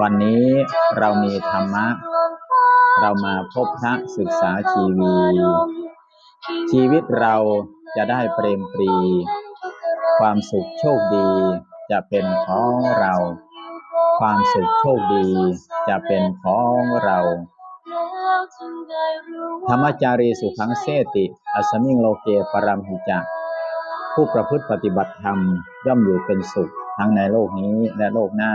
วันนี้เรามีธรรมะ เรามาพบพระศึกษาชีวีชีวิตเราจะได้เปรมปรี ความสุขโชคดีจะเป็นของเรา ความสุขโชคดีจะเป็นของเรา ธรรมจารีสุขังเสติอสมิงโลเกปรัมหิจักผู้ประพฤติปฏิบัติธรรมย่อมอยู่เป็นสุขทั้งในโลกนี้และโลกหน้า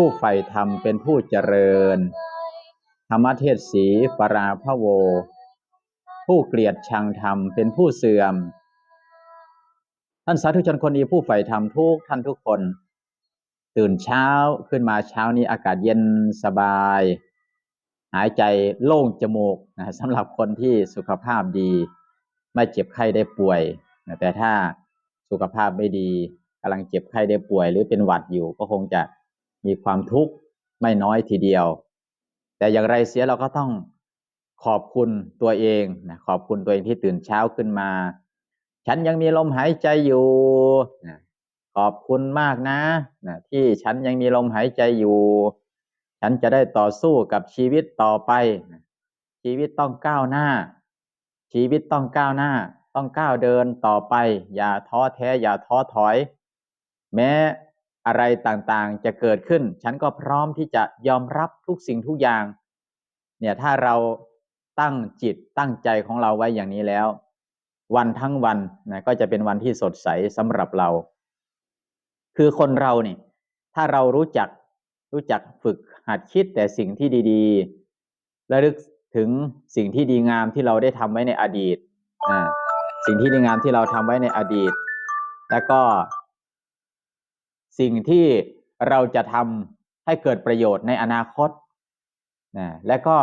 ผู้ใฝ่ธรรมเป็นผู้เจริญ ธรรมเทศสีปราพโว ผู้เกลียดชังธรรมเป็นผู้เสื่อม ท่านสาธุชนคนดีผู้ใฝ่ธรรมทุกท่านทุกคน ตื่นเช้าขึ้นมาเช้านี้อากาศเย็นสบาย หายใจโล่งจมูกนะสำหรับคนที่สุขภาพดี ไม่เจ็บไข้ได้ป่วยนะแต่ถ้าสุขภาพไม่ดีกำลังเจ็บไข้ได้ป่วย หรือเป็นหวัดอยู่ก็คงจะ มีความทุกข์ไม่น้อยทีเดียว แต่อย่างไรเสียเราก็ต้องขอบคุณตัวเองนะขอบคุณตัวเองที่ตื่นเช้าขึ้นมา ฉันยังมีลมหายใจอยู่นะขอบคุณมากนะนะที่ฉันยังมีลมหายใจอยู่ ฉันจะได้ต่อสู้กับชีวิตต่อไปนะชีวิตต้องก้าวหน้า ชีวิตต้องก้าวหน้า ต้องก้าวเดินต่อไป อย่าท้อแท้อย่าท้อถอย แม้ อะไรต่างๆ จะเกิดขึ้น ฉันก็พร้อมที่จะยอมรับทุกสิ่งทุกอย่าง เนี่ยถ้าเราตั้งจิตตั้งใจของเราไว้อย่างนี้แล้ว วันทั้งวันนะก็จะเป็นวันที่สดใสสำหรับเรา คือคนเราเนี่ยถ้าเรารู้จักรู้จักฝึกหัดคิดแต่สิ่งที่ดีๆ และลึกถึงสิ่งที่ดีงามที่เราได้ทำไว้ในอดีต อ่า สิ่งที่ดีงามที่เราทำไว้ในอดีต แล้วก็ สิ่งที่เราจะทำให้เกิดประโยชน์ในอนาคตนะและก็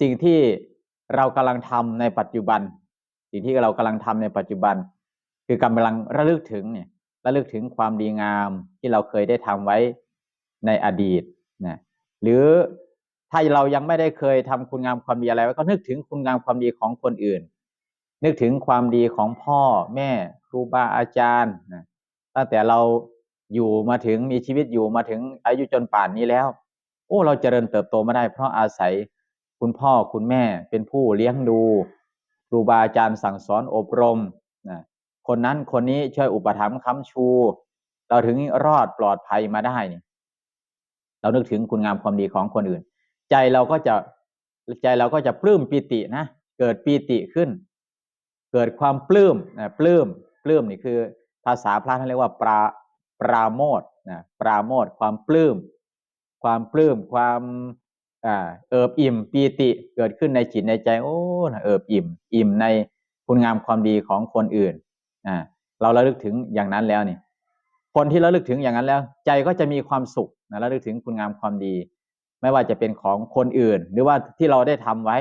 สิ่งที่เรากำลังทำในปัจจุบัน สิ่งที่เรากำลังทำในปัจจุบัน คือกำลังระลึกถึงเนี่ยระลึกถึงความดีงามที่เราเคยได้ทำไว้ในอดีตนะหรือถ้าเรายังไม่ได้เคยทำคุณงามความดีอะไรไว้ก็นึกถึงคุณงามความดีของคนอื่น นึกถึงความดีของพ่อแม่ครูบาอาจารย์นะตั้งแต่เรา อยู่มาถึงมีชีวิตอยู่มาถึงอายุจนป่านนี้แล้ว โอ้เราเจริญเติบโตมาได้ เพราะอาศัยคุณพ่อคุณแม่เป็นผู้เลี้ยงดูครูบาอาจารย์สั่งสอนอบรมนะคนนั้นคนนี้ช่วยอุปถัมภ์ค้ำชู เราถึงรอดปลอดภัยมาได้นี่เรานึกถึงคุณงามความดีของคนอื่น ใจเราก็จะใจเราก็จะปลื้มปิตินะเกิดปีติขึ้น เกิดความปลื้มนะปลื้มปลื้มนี่คือ ภาษาพระท่านเรียกว่าปรา ปราโมทนะปราโมทความปลื้ม ความปลื้มความเอิบอิ่มปีติเกิดขึ้นในจิตในใจ โอ้เอิบอิ่ม อิ่มในคุณงามความดีของคนอื่นอ่าเราระลึกถึงอย่างนั้นแล้วนี่คนที่ระลึกถึงอย่างนั้นแล้ว ใจก็จะมีความสุขนะระลึกถึงคุณงามความดี ไม่ว่าจะเป็นของคนอื่น หรือว่าที่เราได้ทำไว้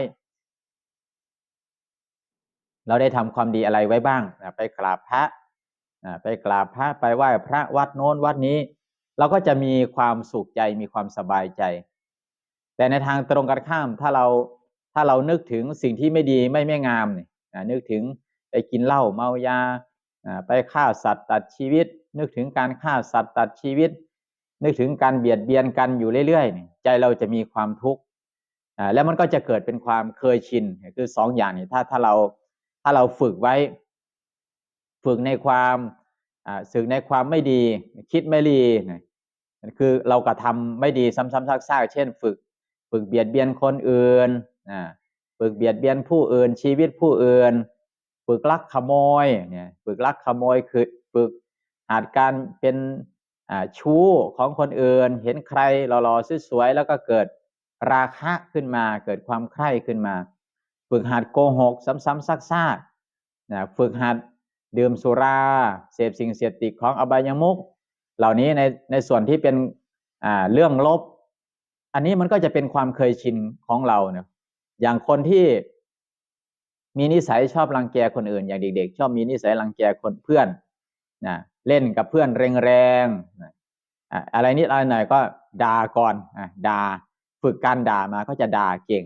เราได้ทำความดีอะไรไว้บ้างนะไปกราบพระ ไปกราบพระไปไหว้พระวัดโน้นวัดนี้ เราก็จะมีความสุขใจมีความสบายใจ แต่ในทางตรงกันข้ามถ้าเราถ้าเรานึกถึงสิ่งที่ไม่ดีไม่ไม่งามเนี่ยนึกถึงไปกินเหล้าเมายาไปฆ่าสัตว์ตัดชีวิต นึกถึงการฆ่าสัตว์ตัดชีวิต นึกถึงการเบียดเบียนกันอยู่เรื่อยๆใจเราจะมีความทุกข์แล้วมันก็จะเกิดเป็นความเคยชินคือสองอย่างนี้ถ้าถ้าเราถ้าเราฝึกไว้ ฝึกในความสึกในความไม่ดีคิดไม่ดีคือเรากระทำไม่ดีซ้ำๆซากๆเช่น ฝึก ฝึกเบียดเบียนคนอื่นฝึกเบียดเบียนผู้อื่น ชีวิตผู้อื่น ฝึกลักขโมยเนี่ยฝึกลักขโมยคือฝึกอาจการเป็นชู้ของคนอื่น เห็นใครหล่อๆสวยๆแล้วก็เกิดราคะขึ้นมาเกิดความใคร่ขึ้นมา ฝึกหัดโกหก ซ้ำๆซักๆนะฝึกหัด ดื่มสุราเสพสิ่งเสพติดของอบายมุกเหล่านี้ในในส่วนที่เป็นอ่าเรื่องลบ อันนี้มันก็จะเป็นความเคยชินของเราเนี่ยอย่างคนที่มีนิสัยชอบรังแกคนอื่น อย่างเด็ก ๆ ชอบมีนิสัยรังแกคนเพื่อนนะเล่นกับเพื่อนแรงๆอะไรนิดอะไรหน่อยก็ด่าก่อนด่าฝึกการด่ามาก็จะด่าเก่ง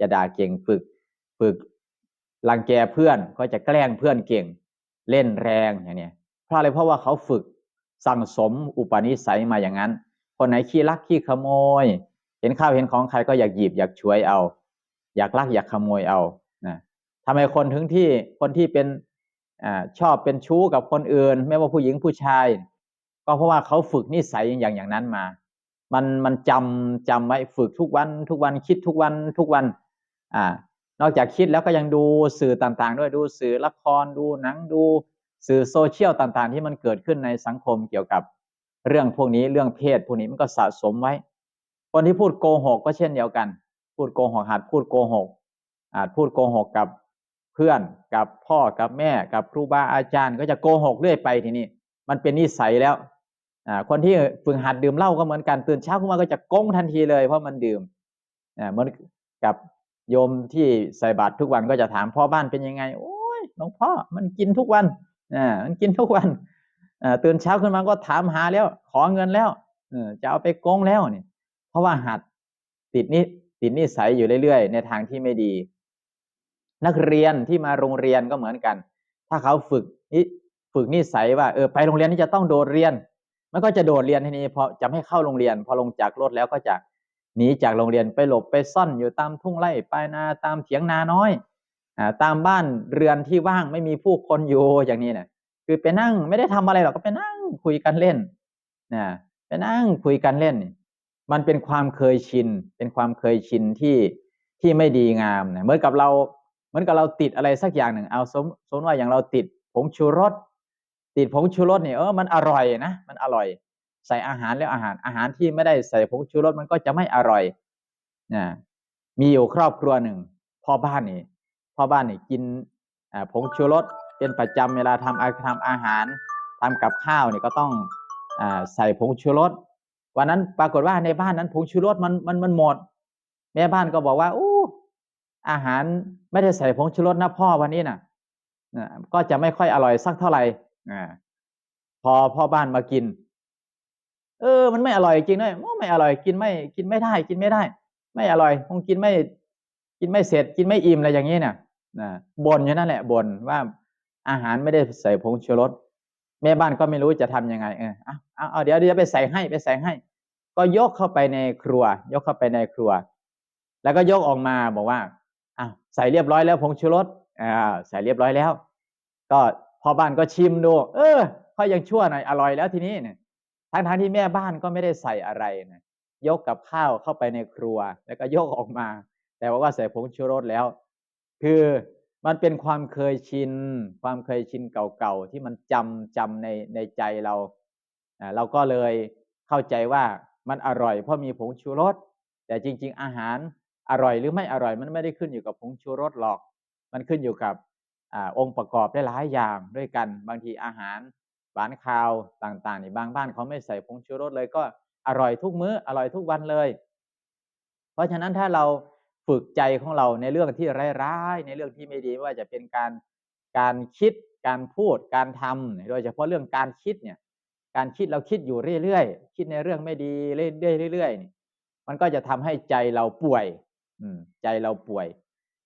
จะด่าเก่งฝึกฝึกรังแกเพื่อนก็จะแกล้งเพื่อนเก่ง เล่นแรงอย่างนี้เพราะอะไรเพราะว่าเขาฝึกสั่งสมอุปนิสัยมาอย่างนั้น คนไหนขี้ลักขี้ขโมย เห็นข้าวเห็นของใครก็อยากหยิบอยากช่วยเอา อยากลักอยากขโมยเอานะทำไมคนถึงที่คนที่เป็นอชอบเป็นชู้กับคนอื่น ไม่ว่าผู้หญิงผู้ชาย ก็เพราะว่าเขาฝึกนิสัยอย่างอย่างนั้นมา มันมันจำจำไว้ฝึกทุกวันทุกวันคิดทุกวันทุกวัน อ่า นอกจากคิดแล้วก็ยังดูสื่อต่างๆ ด้วยดูสื่อละครดูหนังดูสื่อโซเชียลต่างๆ ที่มันเกิดขึ้นในสังคมเกี่ยวกับเรื่องพวกนี้เรื่องเพศพวกนี้มันก็สะสมไว้ คนที่พูดโกหกก็เช่นเดียวกัน พูดโกหกหัดพูดโกหกอาจพูดโกหกกับเพื่อนกับพ่อกับแม่กับครูบาอาจารย์ ก็จะโกหกเรื่อยไปทีนี้มันเป็นนิสัยแล้วคนที่ฝึกหัดดื่มเหล้าก็เหมือนกันตื่นเช้าขึ้นมาก็จะโกงทันทีเลยเพราะมันดื่มเหมือนกับ โยมที่ใส่บาตรทุกวันก็จะถามพ่อบ้านเป็นยังไง โอ้ยหลวงพ่อมันกินทุกวันอ่ามันกินทุกวันอ่าตื่นเช้าขึ้นมาก็ถามหาแล้ว ขอเงินแล้วเออจะเอาไปโกงแล้วเนี่ย เพราะว่าหัดติดนี้ติดนิสัยอยู่เรื่อยๆ ในทางที่ไม่ดี นักเรียนที่มาโรงเรียนก็เหมือนกัน ถ้าเขาฝึกนิฝึกนิสัยว่าเออไปโรงเรียนนี่จะต้องโดดเรียน มันก็จะโดดเรียนทีนี้พอจะไม่เข้าโรงเรียน พอลงจากรถแล้วก็จะ หนีจากโรงเรียนไปหลบไปซ่อนอยู่ตามทุ่งไร่ปลายนาตามเถียงนาน้อยอ่าตามบ้านเรือนที่ว่างไม่มีผู้คนอยู่อย่างนี้เนี่ยคือไปนั่งไม่ได้ทำอะไรหรอกก็ไปนั่งคุยกันเล่นนะไปนั่งคุยกันเล่น มันเป็นความเคยชิน เป็นความเคยชินที่ที่ไม่ดีงามนะเหมือนกับเราเหมือนกับเราติดอะไรสักอย่างหนึ่งเอาสมสมว่าอย่างเราติดผงชูรสติดผงชูรสเนี่ยเออมันอร่อยนะมันอร่อย ใส่อาหารแล้วอาหารอาหารที่ไม่ได้ใส่ผงชูรสมันก็จะไม่อร่อยนะมีอยู่ครอบครัวหนึ่งพ่อบ้านนี่พ่อบ้านนี่กินผงชูรสเป็นประจำเวลาทำอาทำอาหารทำกับข้าวเนี่ยก็ต้องอใส่ผงชูรสวันนั้นปรากฏว่าในบ้านนั้นผงชูรสมันมันมันหมด แม่บ้านก็บอกว่าอู้อาหารไม่ได้ใส่ผงชูรสนะพ่อวันนี้นะ่ะก็จะไม่ค่อยอร่อยสักเท่าไหร่อพอพ่อบ้านมากิน เออ มันไม่อร่อยจริงด้วยไม่อร่อย กินไม่ กินไม่ได้ กินไม่ได้ ไม่อร่อยคงกินไม่ กินไม่เสร็จ กินไม่อิ่มอะไรอย่างนี้เนี่ยนะบ่นอยู่นั่นแหละบ่นว่าอาหารไม่ได้ใส่ผงชูรสแม่บ้านก็ไม่รู้จะทํำยังไง เออเอาเอาเดี๋ยวเดี๋ยวไปใส่ให้ไปใส่ให้ ก็ยกเข้าไปในครัว ยกเข้าไปในครัว แล้วก็ยกออกมาบอกว่าอะใส่เรียบร้อยแล้วผงชูรสอ่าใส่เรียบร้อยแล้ว ก็พอบ้านก็ชิมดู เออเขายังชั่วหน่อยอร่อยแล้วทีนี้เนี่ย ทั้งทางที่แม่บ้านก็ไม่ได้ใส่อะไรนะยกกับข้าวเข้าไปในครัว แล้วก็ยกออกมา แต่ว่าใส่ผงชูรสแล้ว คือมันเป็นความเคยชิน ความเคยชินเก่าๆที่มันจำจำในในใจเราเราก็เลยเข้าใจว่ามันอร่อยเพราะมีผงชูรสแต่จริง ๆ อาหารอร่อยหรือไม่อร่อยมันไม่ได้ขึ้นอยู่กับผงชูรสหรอก มันขึ้นอยู่กับอองค์ประกอบได้หลายอย่างด้วยกัน บางทีอาหาร หวานคาวต่างๆนี่บางบ้านเขาไม่ใส่ผงชูรสเลยก็อร่อยทุกมื้ออร่อยทุกวันเลย เพราะฉะนั้นถ้าเราฝึกใจของเราในเรื่องที่ร้ายๆในเรื่องที่ไม่ดีว่าจะเป็นการการคิดการพูดการทำโดยเฉพาะเรื่องการคิดเนี่ยการคิดเราคิดอยู่เรื่อยๆ คิดในเรื่องไม่ดีเรื่อยๆเรื่อยๆนี่มันก็จะทำให้ใจเราป่วย อืม ใจเราป่วย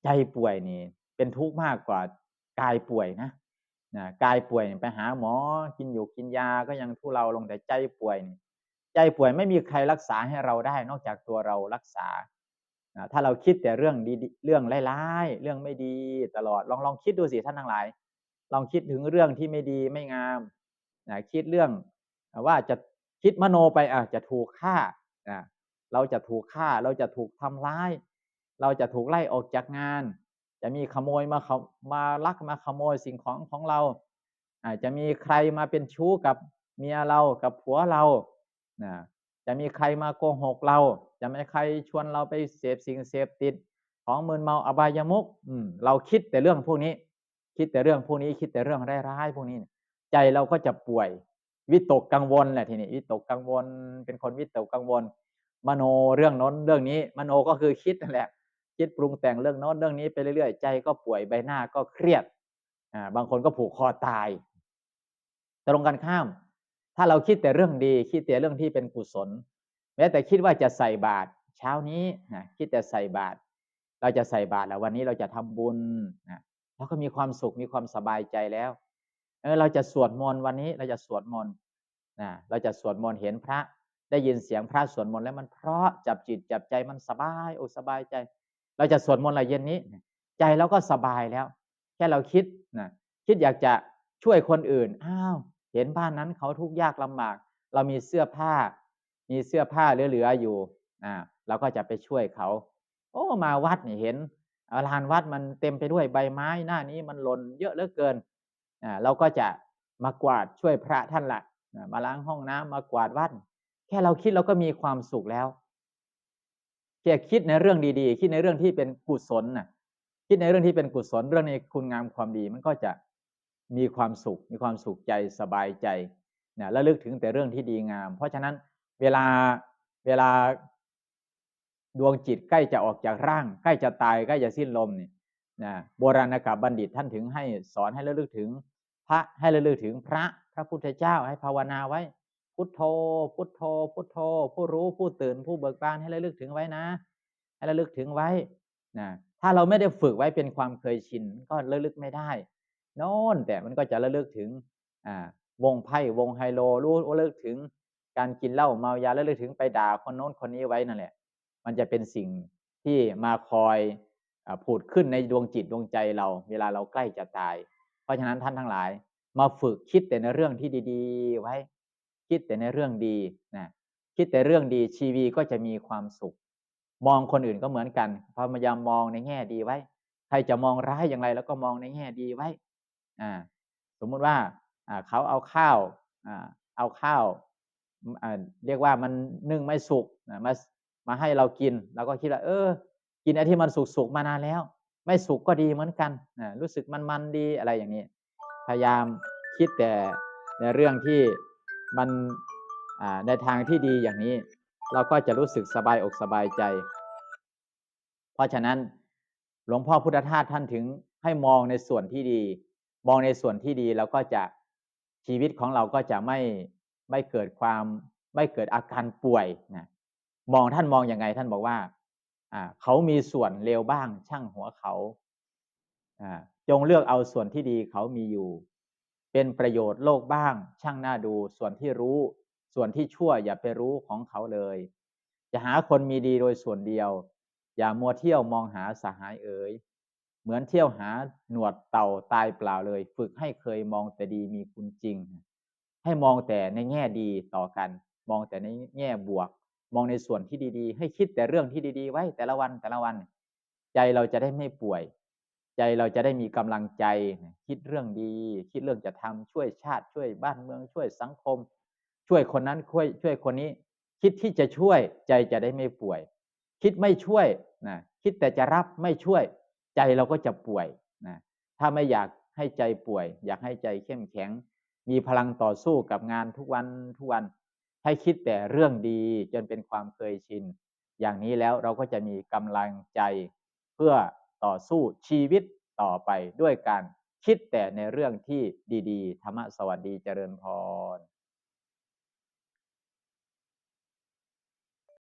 ใจป่วยนี่ เป็นทุกข์มากกว่ากายป่วยนะ นะกายป่วยไปหาหมอกินอยู่กินยาก็ยังทุเลาลงแต่ใจป่วยนี่ใจป่วยไม่มีใครรักษาให้เราได้ นอกจากตัวเรารักษาถ้าเราคิดแต่เรื่องดีเรื่องร้ายๆเรื่องไม่ดีตลอด ลองลองคิดดูสิท่านทั้งหลาย ลองคิดถึงเรื่องที่ไม่ดีไม่งามนะคิดเรื่องว่าจะคิดมโนไปอะจะถูกฆ่าอะเราจะถูกฆ่า เราจะถูกทำร้าย เราจะถูกไล่ออกจากงาน จะมีขโมยมาเขามาลักมาขโมยสิ่งของของเราอาจจะมีใครมาเป็นชู้กับเมียเรากับผัวเรานะจะมีใครมาโกหกเรา จะมีใครชวนเราไปเสพสิ่งเสพติด ของมึนเมาอบายมุกอืมเราคิดแต่เรื่องพวกนี้ คิดแต่เรื่องพวกนี้ คิดแต่เรื่องร้ายๆพวกนี้ ใจเราก็จะป่วย วิตกกังวลแหละทีนี้วิตกกังวล เป็นคนวิตกกังวล มโนเรื่องน้นเรื่องนี้ มโนก็คือคิดนั่นแหละ คิดปรุงแต่งเรื่องโน้นเรื่องนี้ไปเรื่อยๆ ใจก็ป่วยใบหน้าก็เครียดบางคนก็ผูกคอตายตรงกันข้าม ถ้าเราคิดแต่เรื่องดี คิดแต่เรื่องที่เป็นกุศล แม้แต่คิดว่าจะใส่บาตรเช้านี้นะคิดแต่ใส่บาตรเราจะใส่บาตรแล้ววันนี้เราจะทำบุญนะเราก็มีความสุขมีความสบายใจแล้วเออเราจะสวดมนต์วันนี้เราจะสวดมนต์นะเราจะสวดมนต์เห็นพระ ได้ยินเสียงพระสวดมนต์แล้วมันเพราะจับจิตจับใจมันสบายโอกสบายใจ เราจะสวดมนต์อะไรเย็นนี้ ใจเราก็สบายแล้ว แค่เราคิดนะคิดอยากจะช่วยคนอื่นอ้าวเห็นบ้านนั้นเขาทุกข์ยากลำบาก เรามีเสื้อผ้า มีเสื้อผ้าเหลือๆอยู่อ่าเราก็จะไปช่วยเขาโอ้มาวัดนี่เห็นลานวัดมันเต็มไปด้วยใบไม้หน้านี้มันหล่นเยอะเหลือเกินอ่าเราก็จะมากวาดช่วยพระท่านละมาล้างห้องน้ำมากวาดวัด แค่เราคิดเราก็มีความสุขแล้ว แค่คิดในเรื่องดีๆ คิดในเรื่องที่เป็นกุศลน่ะคิดในเรื่องที่เป็นกุศลเรื่องในคุณงามความดีมันก็จะมีความสุข มีความสุขใจสบายใจนะและลึกถึงแต่เรื่องที่ดีงาม เพราะฉะนั้นเวลาเวลาดวงจิตใกล้จะออกจากร่าง ใกล้จะตายใกล้จะสิ้นลมนี่นะโบราณกาบัณฑิตท่านถึงให้สอนให้ระลึกถึง พระให้ระลึกถึงพระพระพุทธเจ้าให้ภาวนาไว้ พุทโธ พุทโธ พุทโธ ผู้รู้ผู้ตื่นผู้เบิกบานให้ระลึกถึงไว้นะ ให้ระลึกถึงไว้นะถ้าเราไม่ได้ฝึกไว้เป็นความเคยชินก็ระลึกไม่ได้โน่นแต่มันก็จะระลึกถึงอ่าวงไพ่วงไฮโลรู้ระลึกถึงการกินเหล้าเมายาระลึกถึงไปด่าคนโน้นคนนี้ไว้นั่นแหละ มันจะเป็นสิ่งที่มาคอยอผุดขึ้นในดวงจิตดวงใจเรา เวลาเราใกล้จะตาย เพราะฉะนั้นท่านทั้งหลาย มาฝึกคิดแต่ในเรื่องที่ดี ๆ ไว้ คิดแต่ในเรื่องดีนะคิดแต่เรื่องดีชีวีก็จะมีความสุข มองคนอื่นก็เหมือนกันพยายามมองในแง่ดีไว้ ใครจะมองร้ายอย่างไร แล้วก็มองในแง่ดีไว้อ่าสมมุติว่าอ่าเขาเอาข้าวอ่าเอาข้าวอ่าเรียกว่ามันนึ่งไม่สุกมามาให้เรากินเราก็คิดว่าเออ กินไอ้ที่มันสุกๆมานานแล้ว ไม่สุกก็ดีเหมือนกันนะรู้สึกมันๆดีอะไรอย่างนี้ พยายามคิดแต่ในเรื่องที่ มันในทางที่ดีอย่างนี้ เราก็จะรู้สึกสบายอกสบายใจ เพราะฉะนั้นหลวงพ่อพุทธทาสท่านถึงให้มองในส่วนที่ดี มองในส่วนที่ดีแล้วก็จะชีวิตของเราก็จะไม่ไม่เกิดความไม่เกิดอาการป่วยนะมองท่านมองอยังไงท่านบอกว่าอ่า เขามีส่วนเลวบ้างช่างหัวเขาอ่าจงเลือกเอาส่วนที่ดีเขามีอยู่ เป็นประโยชน์โลกบ้าง ช่างน่าดูส่วนที่รู้ ส่วนที่ชั่วอย่าไปรู้ของเขาเลย จะหาคนมีดีโดยส่วนเดียว อย่ามัวเที่ยวมองหาสหายเอ๋ยเหมือนเที่ยวหาหนวดเต่าตายเปล่าเลย ฝึกให้เคยมองแต่ดีมีคุณจริง ให้มองแต่ในแง่ดีต่อกัน มองแต่ในแง่บวก มองในส่วนที่ดีๆ ให้คิดแต่เรื่องที่ดีๆ ไว้แต่ละวันแต่ละวัน ใจเราจะได้ไม่ป่วย ใจเราจะได้มีกำลังใจ คิดเรื่องดี คิดเรื่องจะทำช่วยชาติช่วยบ้านเมืองช่วยสังคม ช่วยคนนั้นช่วยช่วยคนนี้ คิดที่จะช่วยใจจะได้ไม่ป่วย คิดไม่ช่วยนะคิดแต่จะรับไม่ช่วย ใจเราก็จะป่วยนะถ้าไม่อยากให้ใจป่วย อยากให้ใจเข้มแข็ง มีพลังต่อสู้กับงานทุกวันทุกวัน ให้คิดแต่เรื่องดีจนเป็นความเคยชิน อย่างนี้แล้วเราก็จะมีกำลังใจเพื่อ ต่อสู้ชีวิตต่อไปด้วยการคิดแต่ในเรื่องที่ดีๆ ธรรมะสวัสดีเจริญพร